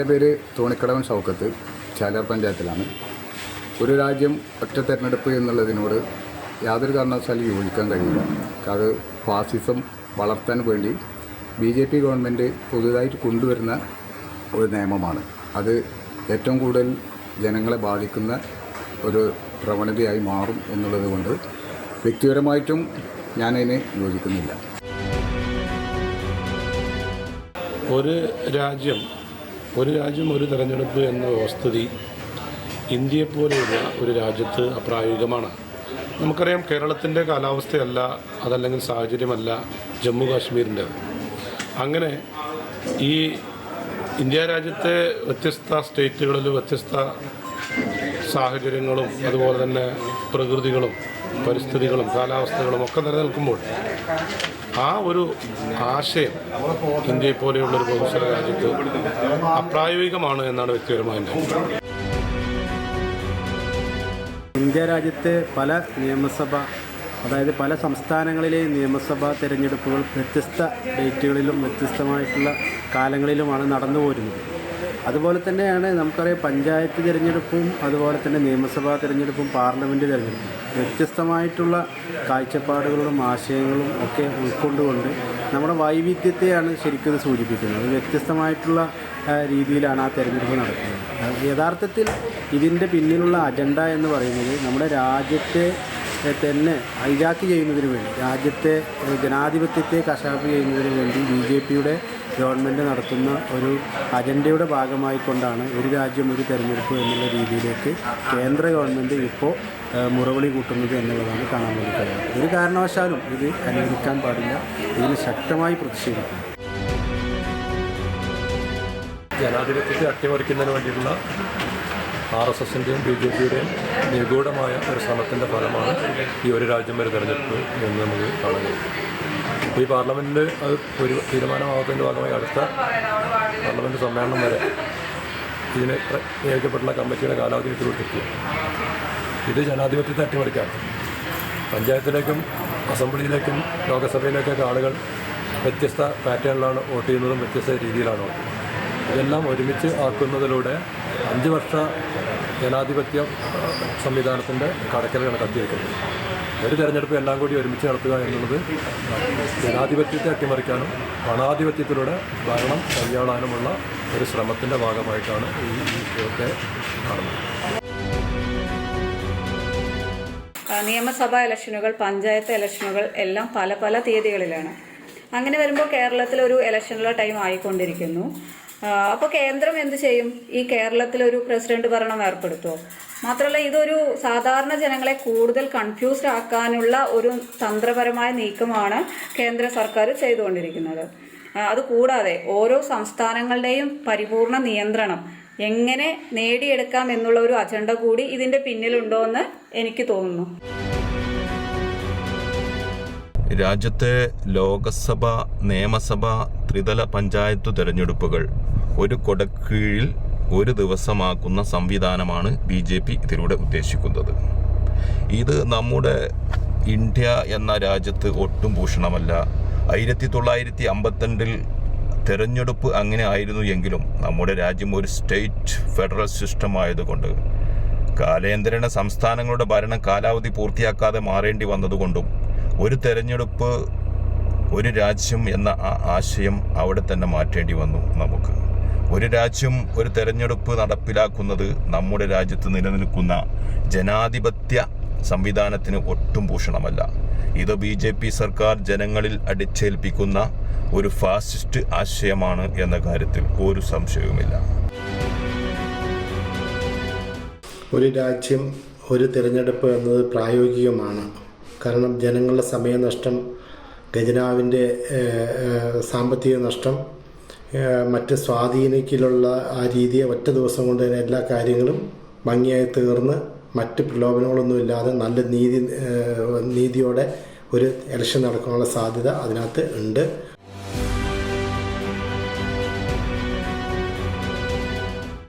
എന്റെ പേര് തോണിക്കടവൻ ഷൗക്കത്ത് ചാലാർ പഞ്ചായത്തിലാണ്. ഒരു രാജ്യം ഒറ്റ തെരഞ്ഞെടുപ്പ് എന്നുള്ളതിനോട് യാതൊരു കാരണവശാലും യോജിക്കാൻ കഴിയില്ല. അത് ഫാസിസം വളർത്താൻ വേണ്ടി ബി ജെ പി ഗവൺമെന്റ് പുതുതായിട്ട് കൊണ്ടുവരുന്ന ഒരു നിയമമാണ്. അത് ഏറ്റവും കൂടുതൽ ജനങ്ങളെ ബാധിക്കുന്ന ഒരു പ്രവണതയായി മാറും എന്നുള്ളത് കൊണ്ട് വ്യക്തിപരമായിട്ടും ഞാനതിനെ യോജിക്കുന്നില്ല. ഒരു രാജ്യം ഒരു രാജ്യം ഒരു തെരഞ്ഞെടുപ്പ് എന്ന വസ്തുതി ഇന്ത്യയെപ്പോലെയുള്ള ഒരു രാജ്യത്ത് അപ്രായോഗികമാണ്. നമുക്കറിയാം കേരളത്തിന്റെ കാലാവസ്ഥയല്ല അതല്ലെങ്കിൽ സാഹചര്യമല്ല ജമ്മു കാശ്മീരിന്റെ. അങ്ങനെ ഈ ഇന്ത്യ രാജ്യത്തെ വ്യത്യസ്ത സ്റ്റേറ്റുകളിൽ വ്യത്യസ്ത സാഹചര്യങ്ങളും അതുപോലെ തന്നെ പ്രകൃതികളും പരിസ്ഥിതികളും കാലാവസ്ഥകളും ഒക്കെ നിലനിൽക്കുമ്പോൾ ആ ഒരു ആശയം ഇന്ത്യയെ പോലെയുള്ള ഒരു ബഹുസ്വര രാജ്യത്ത് അപ്രായോഗികമാണ് എന്നാണ് വ്യക്തിപരമായ ഇന്ത്യ രാജ്യത്തെ പല നിയമസഭ അതായത് പല സംസ്ഥാനങ്ങളിലെയും നിയമസഭാ തിരഞ്ഞെടുപ്പുകൾ വ്യത്യസ്ത ഡേറ്റുകളിലും വ്യത്യസ്തമായിട്ടുള്ള കാലങ്ങളിലുമാണ് നടന്നു പോരുന്നത് അതുപോലെ തന്നെയാണ് നമുക്കറിയാം പഞ്ചായത്ത് തിരഞ്ഞെടുപ്പും അതുപോലെ തന്നെ നിയമസഭാ തിരഞ്ഞെടുപ്പും പാർലമെന്റ് തിരഞ്ഞെടുപ്പും വ്യത്യസ്തമായിട്ടുള്ള കാഴ്ചപ്പാടുകളും ആശയങ്ങളും ഒക്കെ ഉൾക്കൊണ്ടുകൊണ്ട് നമ്മുടെ വൈവിധ്യത്തെയാണ് ശരിക്കും സൂചിപ്പിക്കുന്നത്. വ്യത്യസ്തമായിട്ടുള്ള രീതിയിലാണ് ആ തിരഞ്ഞെടുപ്പ് നടക്കുന്നത്. യഥാർത്ഥത്തിൽ ഇതിന്റെ പിന്നിലുള്ള അജണ്ട എന്ന് പറയുന്നത് നമ്മുടെ രാജ്യത്തെ തന്നെ ഹൈജാക്ക് ചെയ്യുന്നതിന് വേണ്ടി രാജ്യത്തെ ജനാധിപത്യത്തെ കശാപ്പ് ചെയ്യുന്നതിന് വേണ്ടി ബി ജെ പിയുടെ ഗവൺമെന്റ് നടത്തുന്ന ഒരു അജണ്ടയുടെ ഭാഗമായിക്കൊണ്ടാണ് ഒരു രാജ്യം ഒരു തെരഞ്ഞെടുപ്പ് എന്നുള്ള രീതിയിലേക്ക് കേന്ദ്ര ഗവൺമെന്റ് ഇപ്പോൾ മുറവിളി കൂട്ടുന്നത് എന്നുള്ളതാണ് കാണാൻ വേണ്ടി ഒരു കാരണവശാലും ഇത് അനുവദിക്കാൻ പാടില്ല. ഇതിന് ശക്തമായി പ്രതിഷേധിക്കും. ജനാധിപത്യത്തെ അട്ടിമറിക്കുന്നതിന് വേണ്ടിയിട്ടുള്ള ആർ എസ് എസിന്റെയും ബി ജെ പിയുടെയും നിഗൂഢമായ ഒരു ശ്രമത്തിന്റെ ഫലമാണ് ഈ ഒരു രാജ്യം വരെ തിരഞ്ഞെടുപ്പ് എന്ന് നമുക്ക് ഇപ്പോൾ ഈ പാർലമെന്റിൽ അത് ഒരു തീരുമാനമാകുന്നതിന്റെ ഭാഗമായി അടുത്ത പാർലമെന്റ് സമ്മേളനം വരെ ഇതിന് നിയോഗിക്കപ്പെട്ടുള്ള കമ്മിറ്റിയുടെ കാലാവധി വിട്ടുകൊടുത്തിരിക്കുക ഇത് ജനാധിപത്യത്തെ അട്ടിമറിക്കാം പഞ്ചായത്തിലേക്കും അസംബ്ലിയിലേക്കും ലോകസഭയിലേക്കൊക്കെ ആളുകൾ വ്യത്യസ്ത പാറ്റേണിലാണ് വോട്ട് ചെയ്യുന്നതും വ്യത്യസ്ത രീതിയിലാണ് ഇതെല്ലാം ഒരുമിച്ച് ആക്കുന്നതിലൂടെ അഞ്ച് വർഷ ജനാധിപത്യ സംവിധാനത്തിന്റെ കടക്കലുകൾ കത്തിവെക്കുന്നത് ഒരു തെരഞ്ഞെടുപ്പ് എല്ലാം കൂടി ഒരുമിച്ച് നടത്തുക എന്നുള്ളത് ജനാധിപത്യത്തെ അട്ടിമറിക്കാനും പണാധിപത്യത്തിലൂടെ ഭരണം കൈയാളാനുമുള്ള ഒരു ശ്രമത്തിന്റെ ഭാഗമായിട്ടാണ് ഈ ഇതൊക്കെ കാണുന്നത്. നിയമസഭാ ഇലക്ഷനുകൾ പഞ്ചായത്ത് ഇലക്ഷനുകൾ എല്ലാം പല പല തീയതികളിലാണ്. അങ്ങനെ വരുമ്പോൾ കേരളത്തിൽ ഒരു ഇലക്ഷനുള്ള ടൈം ആയിക്കൊണ്ടിരിക്കുന്നു. അപ്പോൾ കേന്ദ്രം എന്ത് ചെയ്യും? ഈ കേരളത്തിൽ ഒരു പ്രസിഡന്റ് ഭരണം ഏർപ്പെടുത്തുമോ മാത്രമല്ല ഇതൊരു സാധാരണ ജനങ്ങളെ കൂടുതൽ കൺഫ്യൂസ്ഡ് ആക്കാനുള്ള ഒരു തന്ത്രപരമായ നീക്കമാണ് കേന്ദ്ര സർക്കാർ ചെയ്തുകൊണ്ടിരിക്കുന്നത്. അതുകൂടാതെ ഓരോ സംസ്ഥാനങ്ങളുടെയും പരിപൂർണ നിയന്ത്രണം എങ്ങനെ നേടിയെടുക്കാം എന്നുള്ള ഒരു അജണ്ട കൂടി ഇതിന്റെ പിന്നിലുണ്ടോ എന്ന് എനിക്ക് തോന്നുന്നു. രാജ്യത്തെ ലോകസഭ നിയമസഭ ത്രിതല പഞ്ചായത്ത് തിരഞ്ഞെടുപ്പുകൾ ഒരു കൊടക്കീഴിൽ ഒരു ദിവസമാക്കുന്ന സംവിധാനമാണ് ബി ജെ പി ഇതിലൂടെ ഉദ്ദേശിക്കുന്നത്. ഇത് നമ്മുടെ ഇന്ത്യ എന്ന രാജ്യത്ത് ഒട്ടും ഭൂഷണമല്ല. ആയിരത്തി തൊള്ളായിരത്തി അമ്പത്തിരണ്ടിൽ തെരഞ്ഞെടുപ്പ് അങ്ങനെ ആയിരുന്നു എങ്കിലും നമ്മുടെ രാജ്യം ഒരു സ്റ്റേറ്റ് ഫെഡറൽ സിസ്റ്റം ആയതുകൊണ്ട് കാലേന്ദ്രണ സംസ്ഥാനങ്ങളുടെ ഭരണം കാലാവധി പൂർത്തിയാക്കാതെ മാറേണ്ടി വന്നതുകൊണ്ടും ഒരു തെരഞ്ഞെടുപ്പ് ഒരു രാജ്യം എന്ന ആശയം അവിടെ തന്നെ മാറ്റേണ്ടി വന്നു നമുക്ക്. ഒരു രാജ്യം ഒരു തെരഞ്ഞെടുപ്പ് നടപ്പിലാക്കുന്നത് നമ്മുടെ രാജ്യത്ത് നിലനിൽക്കുന്ന ജനാധിപത്യ സംവിധാനത്തിന് ഒട്ടും ഭൂഷണമല്ല. ഇത് ബി ജെ പി സർക്കാർ ജനങ്ങളിൽ അടിച്ചേൽപ്പിക്കുന്ന ഒരു ഫാസിസ്റ്റ് ആശയമാണ് എന്ന കാര്യത്തിൽ ഒരു സംശയവുമില്ല. ഒരു രാജ്യം ഒരു തിരഞ്ഞെടുപ്പ് എന്നത് പ്രായോഗികമാണ്. കാരണം ജനങ്ങളുടെ സമയനഷ്ടം ഖജനാവിന്റെ സാമ്പത്തിക നഷ്ടം മറ്റ് സ്വാധീനിക്കലുള്ള ആ രീതിയെ ഒറ്റ ദിവസം കൊണ്ട് തന്നെ എല്ലാ കാര്യങ്ങളും ഭംഗിയായി തീർന്ന് മറ്റ് പ്രലോഭനങ്ങളൊന്നുമില്ലാതെ നല്ല നീതി നീതിയോടെ ഒരു ഇലക്ഷൻ നടക്കാനുള്ള സാധ്യത അതിനകത്ത് ഉണ്ട്.